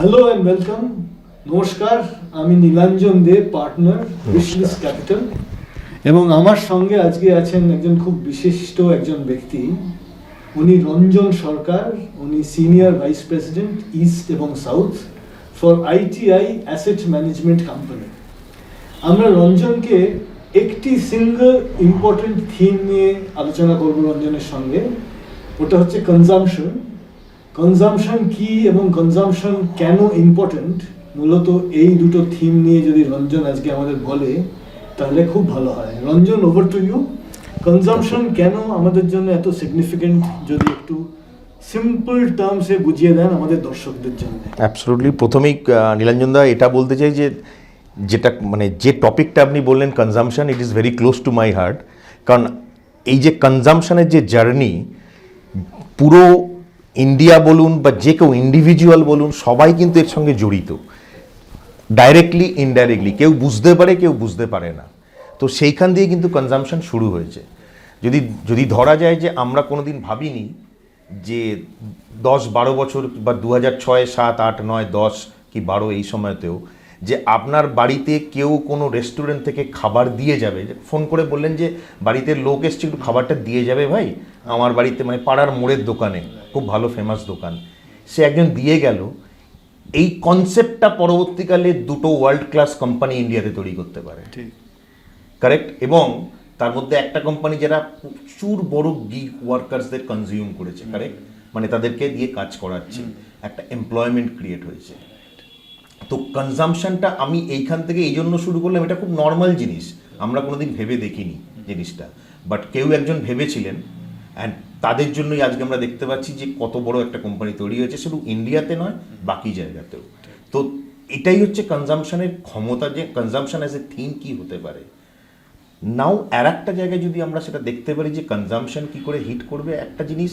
Hello and welcome নমস্কার আমি Nilanjan De partner Wishlist Capital এবং আমার সঙ্গে আজকে আছেন একজন খুব বিশিষ্ট একজন ব্যক্তি। উনি রঞ্জন সরকার উনি সিনিয়র ভাইস প্রেসিডেন্ট ইস্ট এবং south for ITI asset management company আমরা রঞ্জনকে একটি সিঙ্গল ইম্পর্টেন্ট থিম নিয়ে আলোচনা করব রঞ্জনের সঙ্গে। ওটা হচ্ছে কনজামশন কনজামশন কি এবং কনজামশন কেন ইম্পর্টেন্ট মূলত এই দুটো থিম নিয়ে যদি রঞ্জন আজকে আমাদের বলে, তাহলে খুব ভালো হয়। Ranjan over to you consumption কেন আমাদের জন্য এত সিগনিফিকেন্ট যদি একটু সিম্পল টার্মসে বুঝিয়ে দেন আমাদের দর্শকদের জন্য। অ্যাবসলুটলি প্রথমেই নীলাঞ্জন দা এটা বলতে চাই যে, যেটা মানে যে টপিকটা আপনি বললেন consumption it is very close to my heart কারণ এই যে কনজামশনের যে জার্নি পুরো ইন্ডিয়া বলুন বা যে কেউ ইন্ডিভিজুয়াল বলুন, সবাই কিন্তু এর সঙ্গে জড়িত। ডাইরেক্টলি ইনডাইরেক্টলি কেউ বুঝতে পারে, কেউ বুঝতে পারে না। তো সেইখান দিয়ে কিন্তু কনজামশন শুরু হয়েছে। যদি যদি ধরা যায় যে আমরা কোনো দিন ভাবিনি যে দশ বারো বছর বা দু হাজার ছয়, সাত, আট, নয়, দশ কি বারো এই সময়তেও যে আপনার বাড়িতে কেউ কোনো রেস্টুরেন্ট থেকে খাবার দিয়ে যাবে। ফোন করে বললেন যে বাড়িতে লোক এসছে একটু খাবারটা দিয়ে যাবে ভাই। আমার বাড়িতে মানে পাড়ার মোড়ের দোকানে খুব ভালো ফেমাস দোকান। সে একজন দিয়ে গেল। এই কনসেপ্টটা পরবর্তীকালে দুটো ওয়ার্ল্ড ক্লাস কোম্পানি ইন্ডিয়াতে তৈরি করতে পারে। ঠিক। কারেক্ট এবং তার মধ্যে একটা কোম্পানি যারা প্রচুর বড় গিগ ওয়ার্কার্সদের কনজিউম করেছে কারেক্ট মানে তাদেরকে দিয়ে কাজ করাচ্ছে। একটা এমপ্লয়মেন্ট ক্রিয়েট হয়েছে। তো কনজামশনটা আমি এইখান থেকে এই জন্য শুরু করলাম, এটা খুব নর্মাল জিনিস। আমরা কোনোদিন ভেবে দেখিনি জিনিসটা। বাট কেউ একজন ভেবেছিলেন অ্যান্ড তাদের জন্যই আজকে আমরা দেখতে পাচ্ছি যে কত বড় একটা কোম্পানি তৈরি হয়েছে। শুধু ইন্ডিয়াতে নয়, বাকি জায়গাতেও। তো এটাই হচ্ছে কনজামশনের ক্ষমতা যে কনজামশন অ্যাজ এ থিম কী হতে পারে। নাও আর একটা জায়গায় যদি আমরা সেটা দেখতে পারি যে কনজামশন কি করে হিট করবে, একটা জিনিস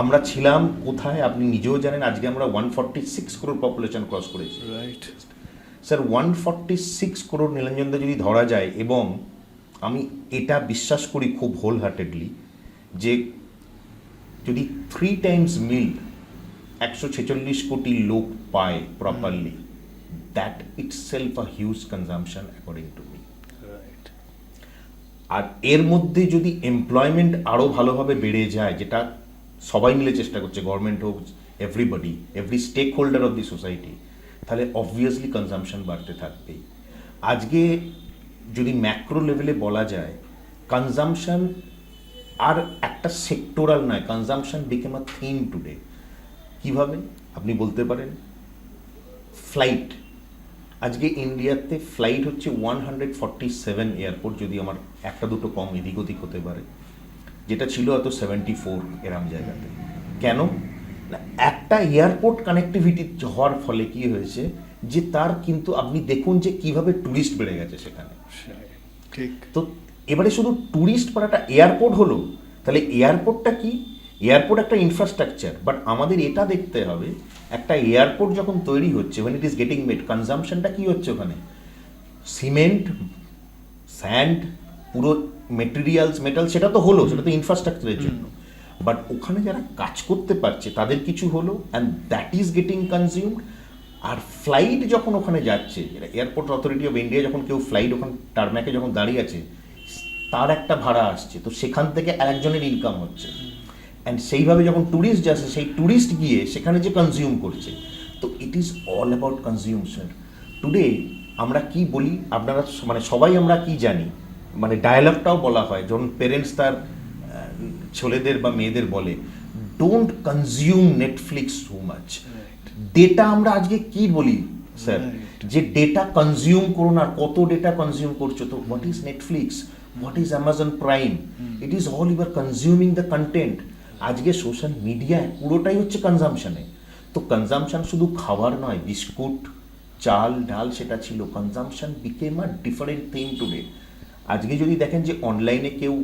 আমরা ছিলাম কোথায়? আপনি নিজেও জানেন আজকে আমরা one forty six crore population cross করেছি। Right sir one forty six crore নীলাঞ্জনদা যদি ধরা যায় এবং আমি এটা বিশ্বাস করি খুব হোল হার্টেডলি যে যদি থ্রি টাইমস মিল একশো ছেচল্লিশ কোটি লোক পায় properly that it self a huge consumption according to me right আর এর মধ্যে যদি এমপ্লয়মেন্ট আরও ভালোভাবে বেড়ে যায় যেটা সবাই মিলে চেষ্টা করছে গভর্নমেন্ট হোক everybody every stakeholder of the society তাহলে অবভিয়াসলি কনজামশন বাড়তে থাকবেই। আজকে যদি ম্যাক্রো লেভেলে বলা যায় কনজামশন আর একটা সেক্টোরাল নয় consumption became a theme today কীভাবে? আপনি বলতে পারেন। ফ্লাইট আজকে ইন্ডিয়াতে ফ্লাইট হচ্ছে one hundred forty seven airport যদি আমার একটা দুটো কম এদিক ওদিক হতে পারে। যেটা ছিল হয়তো সেভেন্টি ফোর এরম জায়গাতে। কেন? না একটা এয়ারপোর্ট কানেক্টিভিটি হওয়ার ফলে কি হয়েছে যে তার কিন্তু আপনি দেখুন যে কীভাবে ট্যুরিস্ট বেড়ে গেছে সেখানে। ঠিক। তো এবারে শুধু ট্যুরিস্ট পাড়াটা এয়ারপোর্ট হলো তাহলে এয়ারপোর্টটা কি? এয়ারপোর্ট একটা ইনফ্রাস্ট্রাকচার বাট আমাদের এটা দেখতে হবে একটা এয়ারপোর্ট যখন তৈরি হচ্ছে when it is getting made কনজামশনটা কি হচ্ছে ওখানে? সিমেন্ট স্যান্ড পুরো মেটেরিয়ালস মেটাল সেটা তো হলো সেটা তো ইনফ্রাস্ট্রাকচারের জন্য। বাট ওখানে যারা কাজ করতে পারছে তাদের কিছু হলো and that is getting consumed R flight যখন ওখানে যাচ্ছে এয়ারপোর্ট অথরিটি অফ ইন্ডিয়া যখন কেউ ফ্লাইট ওখানে টার্ম্যাকে যখন দাঁড়িয়ে আছে তার একটা ভাড়া আসছে। তো সেখান থেকে আরেকজনের ইনকাম হচ্ছে। অ্যান্ড সেইভাবে যখন ট্যুরিস্ট যাচ্ছে সেই ট্যুরিস্ট গিয়ে সেখানে যে কনজিউম করছে তো it is all about consumption today আমরা কি বলি আপনারা মানে সবাই আমরা কি জানি মানে ডায়ালগটাও বলা হয় যখন পেরেন্টস তার ছেলেদের বা মেয়েদের বলে don't consume Netflix so much data আমরা আজকে কি বলি স্যার যে ডেটা কনজিউম করুন আর কত ডেটা কনজিউম করছ তো what is Netflix what is Amazon Prime it is all your consuming the content আজকে সোশ্যাল মিডিয়ায় পুরোটাই হচ্ছে কনজামশনে তো কনজামশন শুধু খাবার নয় বিস্কুট চাল ডাল সেটা ছিল। Consumption became a different thing today আজকে যদি দেখেন যে অনলাইনে কেউ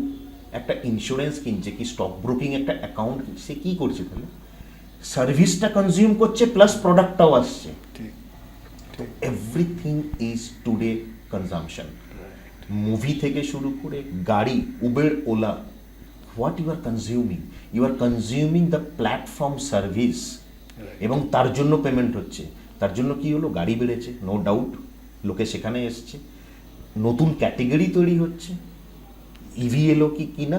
একটা ইন্স্যুরেন্স কিনছে কি স্টক ব্রোকিং একটা অ্যাকাউন্ট সে কী করছে তাহলে? সার্ভিসটা কনজিউম করছে প্লাস প্রোডাক্টটাও আসছে। Everything is today consumption movie থেকে শুরু করে গাড়ি Uber Ola what you are consuming you are consuming the platform service এবং তার জন্য পেমেন্ট হচ্ছে। তার জন্য কি হলো? গাড়ি বেড়েছে নো ডাউট লোকে সেখানে এসছে। নতুন ক্যাটেগরি তৈরি হচ্ছে। ইভি এলো কি কি না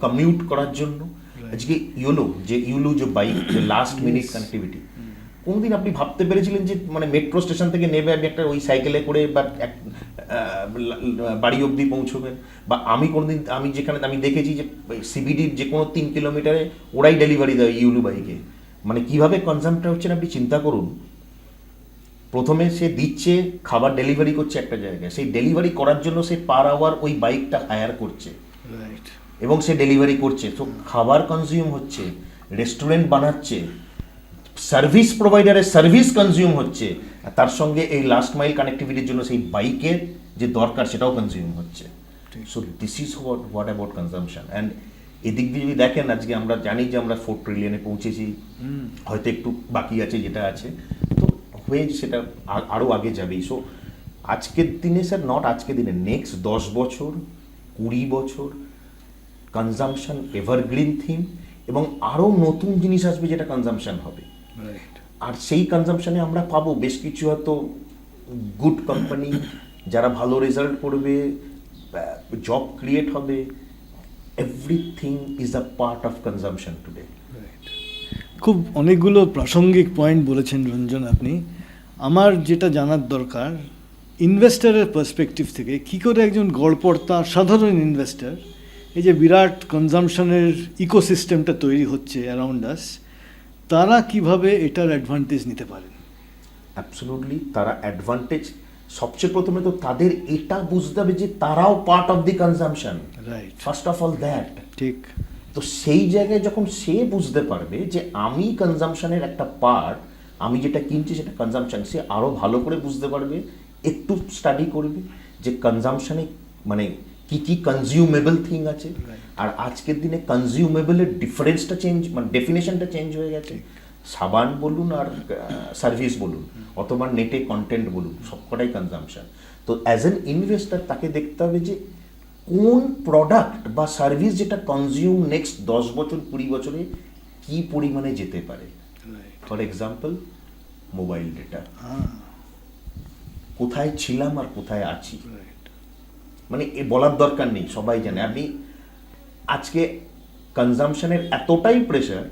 কমিউট করার জন্য। আজকে ইউলো যে ইউলো যে বাইক যে লাস্ট মিনিট কানেক্টিভিটি কোনদিন আপনি ভাবতে পেরেছিলেন যে মানে মেট্রো স্টেশন থেকে নেবে আমি একটা ওই সাইকেলে করে বা এক বাড়ি অবধি পৌঁছবেন বা আমি কোনোদিন আমি যেখানে আমি দেখেছি যে সিবিডির যে কোনো তিন কিলোমিটারে ওরাই ডেলিভারি দেয় ইউলু বাইকে মানে কীভাবে কনজামটা হচ্ছে আপনি চিন্তা করুন। প্রথমে সে দিচ্ছে খাবার ডেলিভারি করছে একটা জায়গায়। সেই ডেলিভারি করার জন্য সে পার আওয়ার ওই বাইকটা হায়ার করছে। এবং সে ডেলিভারি করছে। তো খাবার কনজিউম হচ্ছে রেস্টুরেন্ট বানাচ্ছে সার্ভিস প্রোভাইডারের সার্ভিস কনজিউম হচ্ছে আর তার সঙ্গে এই লাস্ট মাইল কানেক্টিভিটির জন্য সেই বাইকের যে দরকার সেটাও কনজিউম হচ্ছে। So this is what what about consumption and এদিক দিয়ে যদি দেখেন আজকে আমরা জানি যে আমরা ফোর ট্রিলিয়নে পৌঁছেছি। হয়তো একটু বাকি আছে যেটা আছে। তো হয়ে সেটা আরও আগে যাবেই। সো আজকের দিনে স্যার নট আজকের দিনে নেক্সট দশ বছর কুড়ি বছর কনজামশন এভারগ্রিন থিম এবং আরও নতুন জিনিস আসবে যেটা কনজামশন হবে। রাইট আর সেই কনজামশনে আমরা পাবো। বেশ কিছু হয়তো গুড কোম্পানি যারা ভালো রেজাল্ট করবে জব ক্রিয়েট হবে। Everything is a part of consumption today খুব অনেকগুলো প্রাসঙ্গিক পয়েন্ট বলেছেন রঞ্জন আপনি। আমার যেটা জানার দরকার ইনভেস্টারের পার্সপেক্টিভ থেকে কি করে একজন গড়পড়তা সাধারণ ইনভেস্টার এই যে বিরাট কনজামশনের ইকোসিস্টেমটা তৈরি হচ্ছে অ্যারাউন্ড আস তারা কীভাবে এটার অ্যাডভান্টেজ নিতে পারেন? অ্যাবসলুটলি তারা অ্যাডভান্টেজ সবচেয়ে প্রথমে তো তাদের এটা বুঝতে হবে যে তারাও part of the consumption right first of all that ঠিক। তো সেই জায়গায় যখন সে বুঝতে পারবে যে আমি কনজামশনের একটা পার্ট আমি যেটা কিনছি সেটা কনজামশন সে আরও ভালো করে বুঝতে পারবে একটু স্টাডি করবে যে কনজামশনে মানে কি কি কনজিউমেবল থিং আছে। আর আজকের দিনে কনজিউমেবলের ডিফারেন্সটা চেঞ্জ মানে ডেফিনেশনটা চেঞ্জ হয়ে গেছে। সাবান বলুন আর সার্ভিস বলুন অথবা নেটে কন্টেন্ট বলুন সবকটাই কনজামশন তো অ্যাজ এন ইনভেস্টার তাকে দেখতে হবে যে কোন প্রোডাক্ট বা সার্ভিস যেটা কনজিউম নেক্সট দশ বছর কুড়ি বছরে কি পরিমাণে যেতে পারে। ফর এক্সাম্পল মোবাইল ডেটা কোথায় ছিলাম আর কোথায় আছি? মানে এ বলার দরকার নেই সবাই জানে। আপনি আজকে কনজামশনের এতটাই প্রেশার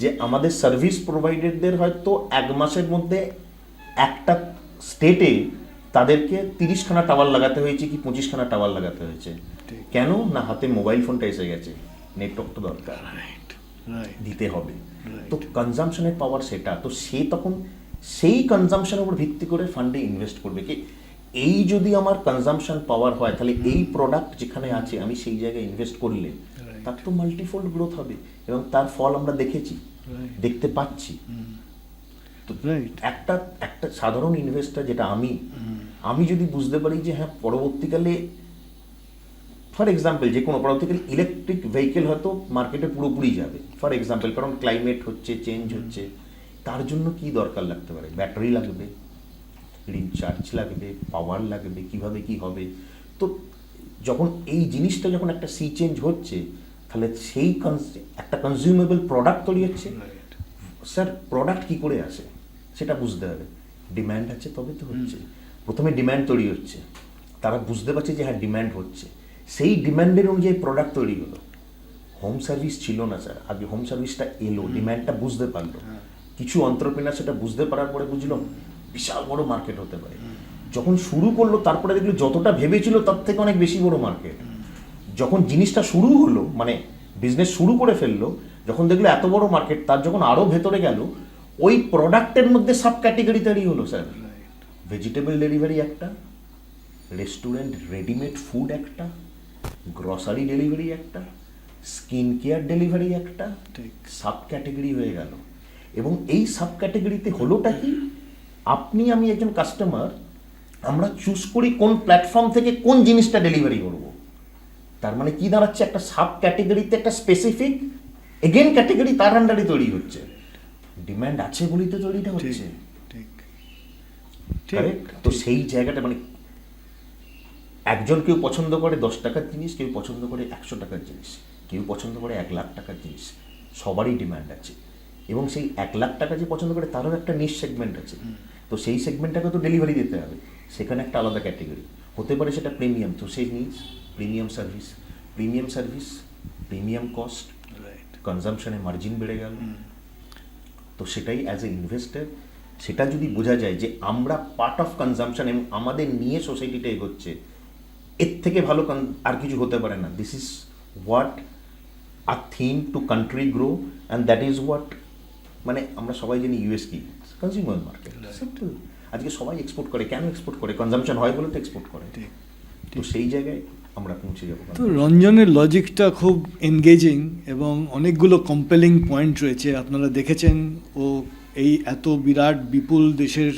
যে আমাদের সার্ভিস প্রোভাইডারদের হয়তো এক মাসের মধ্যে একটা স্টেটে তাদেরকে তিরিশখানা টাওয়ার লাগাতে হয়েছে কি পঁচিশখানা টাওয়ার লাগাতে হয়েছে। কেন? না হাতে মোবাইল ফোনটা এসে গেছে। নেটওয়ার্কটা দরকার। রাইট রাইট দিতে হবে। তো কনজামশনের পাওয়ার সেটা। তো সে তখন সেই কনজামশনের উপর ভিত্তি করে ফান্ডে ইনভেস্ট করবে কি? এই যদি আমার কনজামশন পাওয়ার হয় তাহলে এই প্রোডাক্ট যেখানে আছে আমি সেই জায়গায় ইনভেস্ট করলে তার তো মাল্টিফোল্ড গ্রোথ হবে এবং তার ফল আমরা দেখেছি দেখতে পাচ্ছি। তো একটা একটা সাধারণ ইনভেস্টার যেটা আমি আমি যদি বুঝতে পারি যে হ্যাঁ পরবর্তীকালে ফর এক্সাম্পল যে কোনো পরবর্তীকালে ইলেকট্রিক ভেহিকেল হয়তো মার্কেটে পুরোপুরি যাবে। ফর এক্সাম্পল কারণ ক্লাইমেট হচ্ছে চেঞ্জ হচ্ছে তার জন্য কি দরকার লাগতে পারে ব্যাটারি লাগবে রিচার্জ লাগবে পাওয়ার লাগবে কীভাবে কি হবে তো যখন এই জিনিসটা যখন একটা সি চেঞ্জ হচ্ছে তাহলে সেই একটা কনজিউমেবল প্রোডাক্ট তৈরি হচ্ছে স্যার প্রোডাক্ট কি করে আসে সেটা বুঝতে হবে ডিম্যান্ড আছে তবে তো হচ্ছে প্রথমে ডিম্যান্ড তৈরি হচ্ছে তারা বুঝতে পারছে যে হ্যাঁ ডিম্যান্ড হচ্ছে সেই ডিম্যান্ডের অনুযায়ী প্রোডাক্ট তৈরি হলো হোম সার্ভিস ছিল না স্যার আগে হোম সার্ভিসটা এলো ডিম্যান্ডটা বুঝতে পারল। কিছু অন্ত্রপ্রিনার সেটা বুঝতে পারার পরে বুঝলো বিশাল বড় মার্কেট হতে পারে। যখন শুরু করল তারপরে দেখল যতটা ভেবেছিল তার থেকে অনেক বেশি বড় মার্কেট যখন জিনিসটা শুরু হলো মানে বিজনেস শুরু করে ফেলল যখন দেখল এত বড় মার্কেট তার যখন আরও ভেতরে গেল ওই প্রোডাক্টের মধ্যে সাব ক্যাটেগরি তৈরি হলো স্যার ভেজিটেবল ডেলিভারি একটা রেস্টুরেন্ট রেডিমেড ফুড একটা গ্রসারি ডেলিভারি একটা স্কিন কেয়ার ডেলিভারি একটা ঠিক। সাব ক্যাটেগরি হয়ে গেল। এবং এই সাব ক্যাটেগরিতে হলোটা কি? আপনি আমি একজন কাস্টমার আমরা চুজ করি কোন প্ল্যাটফর্ম থেকে কোন জিনিসটা ডেলিভারি করব। তার মানে কি দাঁড়াচ্ছে? একটা সাব ক্যাটেগরিতে একটা স্পেসিফিক এগেন ক্যাটেগরি তার আন্ডারে তৈরি হচ্ছে। ডিমান্ড আছে বলেই তো তৈরিটা হচ্ছে? তো সেই জায়গাটা মানে একজন কেউ পছন্দ করে দশ টাকার জিনিস কেউ পছন্দ করে একশো টাকার জিনিস। কেউ পছন্দ করে এক লাখ টাকার জিনিস সবারই ডিমান্ড আছে। এবং সেই এক লাখ টাকা যে পছন্দ করে তারও একটা নিশ সেগমেন্ট আছে। তো সেই সেগমেন্টটাকে তো ডেলিভারি দিতে হবে। সেখানে একটা আলাদা ক্যাটেগরি হতে পারে সেটা প্রিমিয়াম তো সেই নিজ premium service premium service premium cost right কনজামশনে margin বেড়ে গেল। তো সেটাই অ্যাজ এ ইনভেস্টার সেটা যদি বোঝা যায় যে আমরা পার্ট অফ কনজামশন এবং আমাদের নিয়ে সোসাইটিটা এগোচ্ছে এর থেকে ভালো আর কিছু হতে পারে না। This is what are theme to country grow and that is what মানে আমরা সবাই জানি ইউএস কি কনজিউমার মার্কেট সিম্পল আজকে সবাই এক্সপোর্ট করে কেন এক্সপোর্ট করে? কনজামশন হয় বলে তো এক্সপোর্ট করে। ঠিক তো সেই জায়গায় আমরা পৌঁছে যাব। তো রঞ্জনের লজিকটা খুব এনগেজিং এবং অনেকগুলো কম্পেলিং পয়েন্ট রয়েছে। আপনারা দেখেছেন ও এই এত বিরাট বিপুল দেশের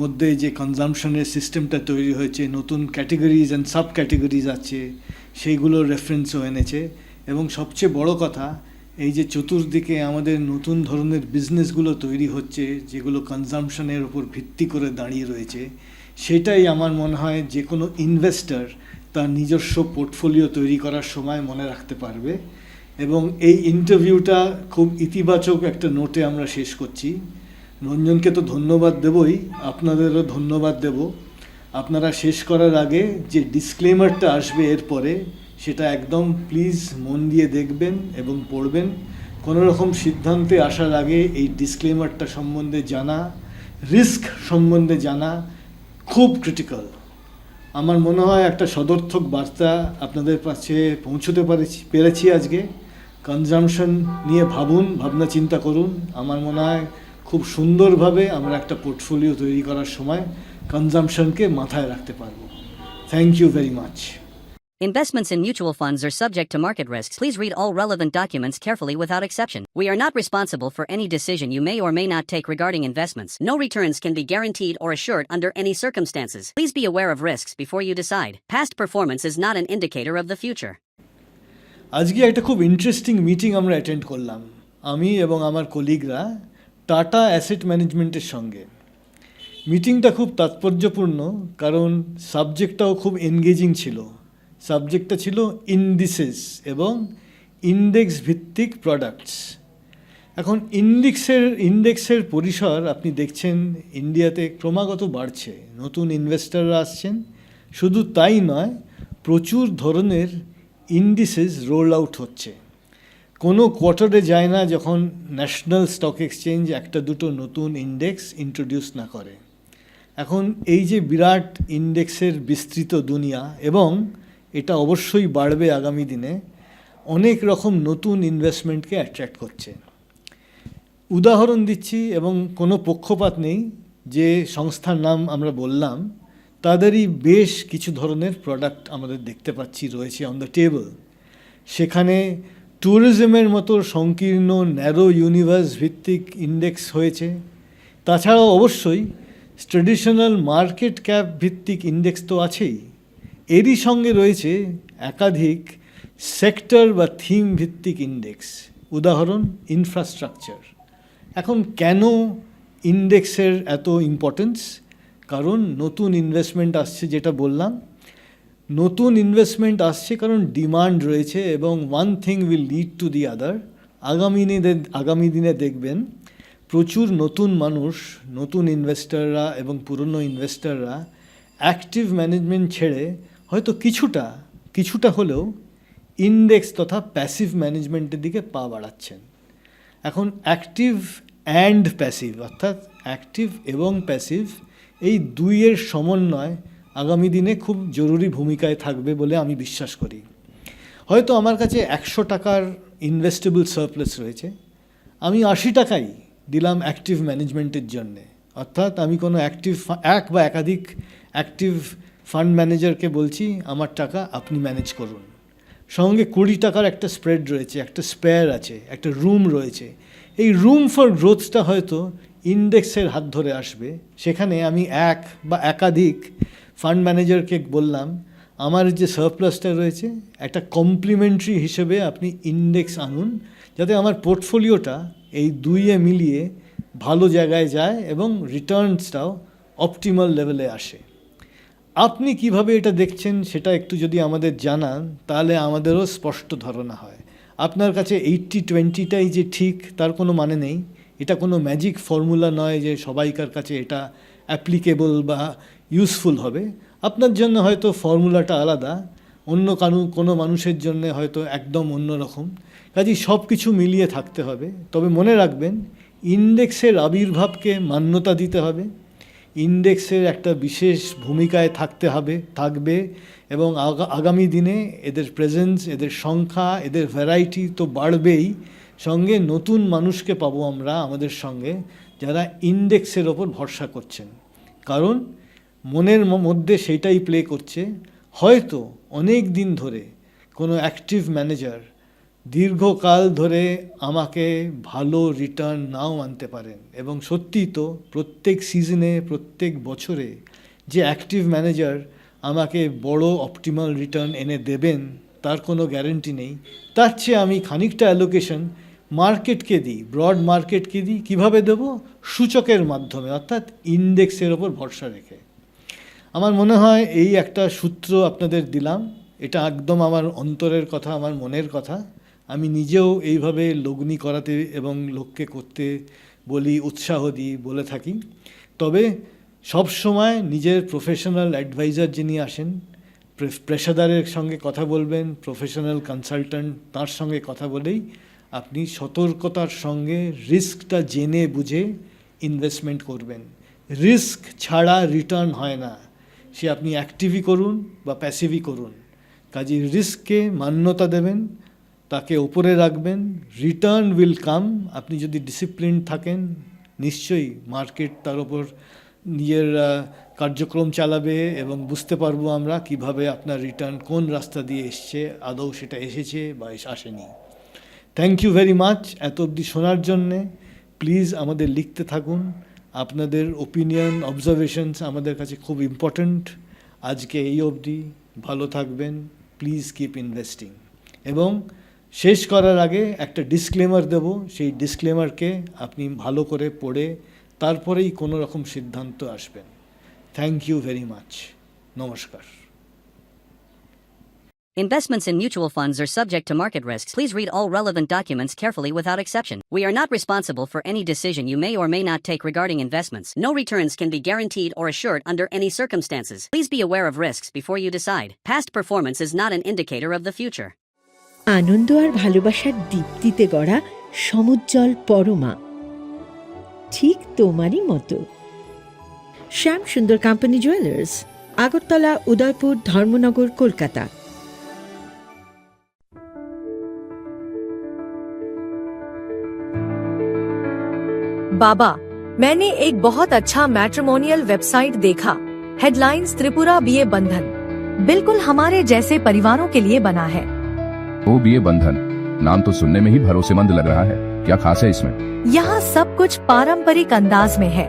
মধ্যে যে কনজামশনের সিস্টেমটা তৈরি হয়েছে নতুন ক্যাটেগরিজ অ্যান্ড সাব ক্যাটেগরিজ আছে সেইগুলোর রেফারেন্সও এনেছে। এবং সবচেয়ে বড় কথা, এই যে চতুর্দিকে আমাদের নতুন ধরনের বিজনেসগুলো তৈরি হচ্ছে, যেগুলো কনজামশনের উপর ভিত্তি করে দাঁড়িয়ে রয়েছে, সেটাই আমার মনে হয় যে কোনো ইনভেস্টর তার নিজস্ব পোর্টফোলিও তৈরি করার সময় মনে রাখতে পারবে। এবং এই ইন্টারভিউটা খুব ইতিবাচক একটা নোটে আমরা শেষ করছি। রঞ্জনকে তো ধন্যবাদ দেবই, আপনাদেরও ধন্যবাদ দেব। আপনারা শেষ করার আগে যে ডিসক্লেমারটা আসবে এরপরে সেটা একদম প্লিজ মন দিয়ে দেখবেন এবং পড়বেন। কোনো রকম সিদ্ধান্তে আসার আগে এই ডিসক্লেমারটা সম্বন্ধে জানা রিস্ক সম্বন্ধে জানা খুব ক্রিটিক্যাল আমার মনে হয় একটা সদর্থক বার্তা আপনাদের কাছে পৌঁছতে পারেছি, পেরেছি আজকে। কনজামশন নিয়ে ভাবুন, ভাবনা চিন্তা করুন। আমার মনে হয় খুব সুন্দরভাবে আমরা একটা পোর্টফোলিও তৈরি করার সময় কনজামশনকে মাথায় রাখতে পারব। Thank you very much Investments in mutual funds are subject to market risks. Please read all relevant documents carefully without exception. We are not responsible for any decision you may or may not take regarding investments. No returns can be guaranteed or assured under any circumstances. Please be aware of risks before you decide. Past performance is not an indicator of the future. আজকে একটা খুব interesting meeting আমরা attend করলাম আমি এবং আমার কলিগরা tata asset ম্যানেজমেন্টের সঙ্গে মিটিংটা খুব তাৎপর্যপূর্ণ কারণ সাবজেক্টটাও খুব এনগেজিং ছিল সাবজেক্টটা ছিল ইন্ডিসেস এবং ইন্ডেক্স ভিত্তিক প্রোডাক্টস এখন ইন্ডেক্সের ইন্ডেক্সের পরিসর আপনি দেখছেন ইন্ডিয়াতে ক্রমাগত বাড়ছে। নতুন ইনভেস্টররা আসছেন। শুধু তাই নয়, প্রচুর ধরনের ইন্ডিসেস রোল আউট হচ্ছে। কোনো কোয়ার্টারে যায় না যখন ন্যাশনাল স্টক এক্সচেঞ্জ একটা দুটো নতুন ইন্ডেক্স ইন্ট্রোডিউস না করে। এখন এই যে বিরাট ইন্ডেক্সের বিস্তৃত দুনিয়া এবং এটা অবশ্যই বাড়বে আগামী দিনে। অনেক রকম নতুন ইনভেস্টমেন্টকে অ্যাট্রাক্ট করছে। উদাহরণ দিচ্ছি এবং কোনো পক্ষপাত নেই, যে সংস্থার নাম আমরা বললাম, তাদেরই বেশ কিছু ধরনের প্রোডাক্ট আমাদের দেখতে পাচ্ছি রয়েছে অন দ্য টেবল সেখানে ট্যুরিজমের মতো সংকীর্ণ ন্যারো ইউনিভার্স ভিত্তিক ইন্ডেক্স হয়েছে। তাছাড়াও অবশ্যই ট্রেডিশনাল মার্কেট ক্যাপ ভিত্তিক ইন্ডেক্স তো আছেই। এরই সঙ্গে রয়েছে একাধিক সেক্টর বা থিম ভিত্তিক ইন্ডেক্স। উদাহরণ ইনফ্রাস্ট্রাকচার এখন কেন ইন্ডেক্সের এত ইম্পর্টেন্স কারণ নতুন ইনভেস্টমেন্ট আসছে যেটা বললাম। নতুন ইনভেস্টমেন্ট আসছে কারণ ডিমান্ড রয়েছে এবং one thing will lead to the other আগামী দিনে আগামী দিনে দেখবেন প্রচুর নতুন মানুষ, নতুন ইনভেস্টাররা এবং পুরনো ইনভেস্টাররা অ্যাক্টিভ ম্যানেজমেন্ট ছেড়ে হয়তো কিছুটা কিছুটা হলেও ইন্ডেক্স তথা প্যাসিভ ম্যানেজমেন্টের দিকে পা বাড়াচ্ছেন। এখন অ্যাক্টিভ অ্যান্ড প্যাসিভ অর্থাৎ অ্যাক্টিভ এবং প্যাসিভ এই দুইয়ের সমন্বয় আগামী দিনে খুব জরুরি ভূমিকায় থাকবে বলে আমি বিশ্বাস করি। হয়তো আমার কাছে একশো টাকার ইনভেস্টেবল সারপ্লাস রয়েছে। আমি আশি টাকাই দিলাম অ্যাক্টিভ ম্যানেজমেন্টের জন্যে। অর্থাৎ আমি কোনো অ্যাক্টিভ এক বা একাধিক অ্যাক্টিভ ফান্ড ম্যানেজারকে বলছি, আমার টাকা আপনি ম্যানেজ করুন। সঙ্গে কুড়ি টাকার একটা স্প্রেড রয়েছে, একটা স্পেয়ার আছে, একটা রুম রয়েছে। এই রুম ফর গ্রোথটা হয়তো ইন্ডেক্সের হাত ধরে আসবে। সেখানে আমি এক বা একাধিক ফান্ড ম্যানেজারকে বললাম, আমার যে সারপ্লাসটা রয়েছে, একটা কমপ্লিমেন্টারি হিসেবে আপনি ইন্ডেক্স আনুন, যাতে আমার পোর্টফোলিওটা এই দুইয়ে মিলিয়ে ভালো জায়গায় যায় এবং রিটার্নসটাও অপটিমাল লেভেলে আসে। আপনি কীভাবে এটা দেখছেন সেটা একটু যদি আমাদের জানান, তাহলে আমাদেরও স্পষ্ট ধারণা হয়। আপনার কাছে এইট্টি টোয়েন্টিটাই যে ঠিক, তার কোনো মানে নেই। এটা কোনো ম্যাজিক ফর্মুলা নয় যে সবাইকার কাছে এটা অ্যাপ্লিকেবল বা ইউজফুল হবে। আপনার জন্য হয়তো ফর্মুলাটা আলাদা, অন্য কারও, কোনো মানুষের জন্য হয়তো একদম অন্য রকম। কাজেই সব কিছু মিলিয়ে থাকতে হবে। তবে মনে রাখবেন ইন্ডেক্সের আবির্ভাবকে মান্যতা দিতে হবে। ইন্ডেক্সের একটা বিশেষ ভূমিকায় থাকতে হবে, থাকবে এবং আগামী দিনে এদের প্রেজেন্স এদের সংখ্যা, এদের ভ্যারাইটি তো বাড়বেই। সঙ্গে নতুন মানুষকে পাবো আমরা আমাদের সঙ্গে যারা ইন্ডেক্সের ওপর ভরসা করছেন। কারণ মনের মধ্যে সেইটাই প্লে করছে। হয়তো অনেক দিন ধরে কোনো অ্যাক্টিভ ম্যানেজার দীর্ঘকাল ধরে আমাকে ভালো রিটার্ন নাও আনতে পারেন। এবং সত্যিই তো প্রত্যেক সিজনে প্রত্যেক বছরে যে অ্যাক্টিভ ম্যানেজার আমাকে বড় অপটিমাল রিটার্ন এনে দেবেন, তার কোনো গ্যারেন্টি নেই। তার চেয়ে আমি খানিকটা অ্যালোকেশন মার্কেটকে দিই ব্রড মার্কেটকে দিই। কীভাবে দেবো? সূচকের মাধ্যমে, অর্থাৎ ইন্ডেক্সের ওপর ভরসা রেখে। আমার মনে হয় এই একটা সূত্র আপনাদের দিলাম। এটা একদম আমার অন্তরের কথা, আমার মনের কথা। আমি নিজেও এইভাবে লগ্নি করাতে এবং লোককে করতে বলি, উৎসাহ দিই, বলে থাকি। তবে সব সময় নিজের প্রফেশনাল অ্যাডভাইজার যিনি আসেন পেশাদারের সঙ্গে কথা বলবেন প্রফেশনাল কনসালট্যান্ট তার সঙ্গে কথা বলেই আপনি সতর্কতার সঙ্গে রিস্কটা জেনে বুঝে ইনভেস্টমেন্ট করবেন। রিস্ক ছাড়া রিটার্ন হয় না। সে আপনি অ্যাক্টিভই করুন বা প্যাসিভই করুন। কাজে রিস্ককে মান্যতা দেবেন তাকে ওপরে রাখবেন। রিটার্ন উইল কাম আপনি যদি ডিসিপ্লিন থাকেন, নিশ্চয়ই মার্কেট তার ওপর নিজের কার্যক্রম চালাবে এবং বুঝতে পারব আমরা কীভাবে আপনার রিটার্ন কোন রাস্তা দিয়ে এসছে, আদৌ সেটা এসেছে বা এস- আসেনি। থ্যাংক ইউ ভেরি মাচ এত অবধি শোনার জন্যে প্লিজ আমাদের লিখতে থাকুন। আপনাদের ওপিনিয়ন অবজারভেশনস আমাদের কাছে খুব ইম্পর্ট্যান্ট আজকে এই অবধি ভালো থাকবেন। প্লিজ কিপ ইনভেস্টিং এবং শেষ করার আগে একটা ডিসক্লেমার দেব সেই ডিসক্লেমারকে আপনি ভালো করে পড়ে তারপরেই কোনো রকম সিদ্ধান্ত আসবেন থ্যাংক ইউ ভেরি মাচ নমস্কার Investments in mutual funds are subject to market risks. Please read all relevant documents carefully without exception. We are not responsible for any decision you may or may not take regarding investments. No returns can be guaranteed or assured under any circumstances. Please be aware of risks before you decide. Past performance is not an indicator of the future. আনন্দ আর ভালোবাসার দীপ্তিতে গড়া সমুজ্জ্বল পরমা ঠিক তোমারই মতো Shyam Sundar company jewellers Agartala Udaipur Dharmanagar Kolkata बाबा मैंने एक बहुत अच्छा मैट्रिमोनियल वेबसाइट देखा हेडलाइंस त्रिपुरा बीए बंधन बिल्कुल हमारे जैसे परिवारों के लिए बना है ओ बी ए बंधन। नाम तो सुनने में ही भरोसेमंद लग रहा है। क्या खास है इसमें? यहाँ सब कुछ पारंपरिक अंदाज में है।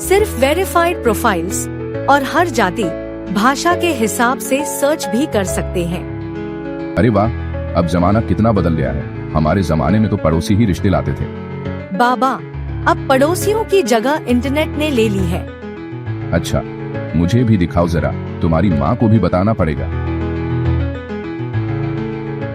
सिर्फ़ वेरिफाइड प्रोफाइल्स और हर जाति भाषा के हिसाब से सर्च भी कर सकते हैं। अरे वाह अब जमाना कितना बदल गया है। हमारे जमाने में तो पड़ोसी ही रिश्ते लाते थे। बाबा अब पड़ोसियों की जगह इंटरनेट ने ले ली है। अच्छा मुझे भी दिखाओ जरा। तुम्हारी माँ को भी बताना पड़ेगा।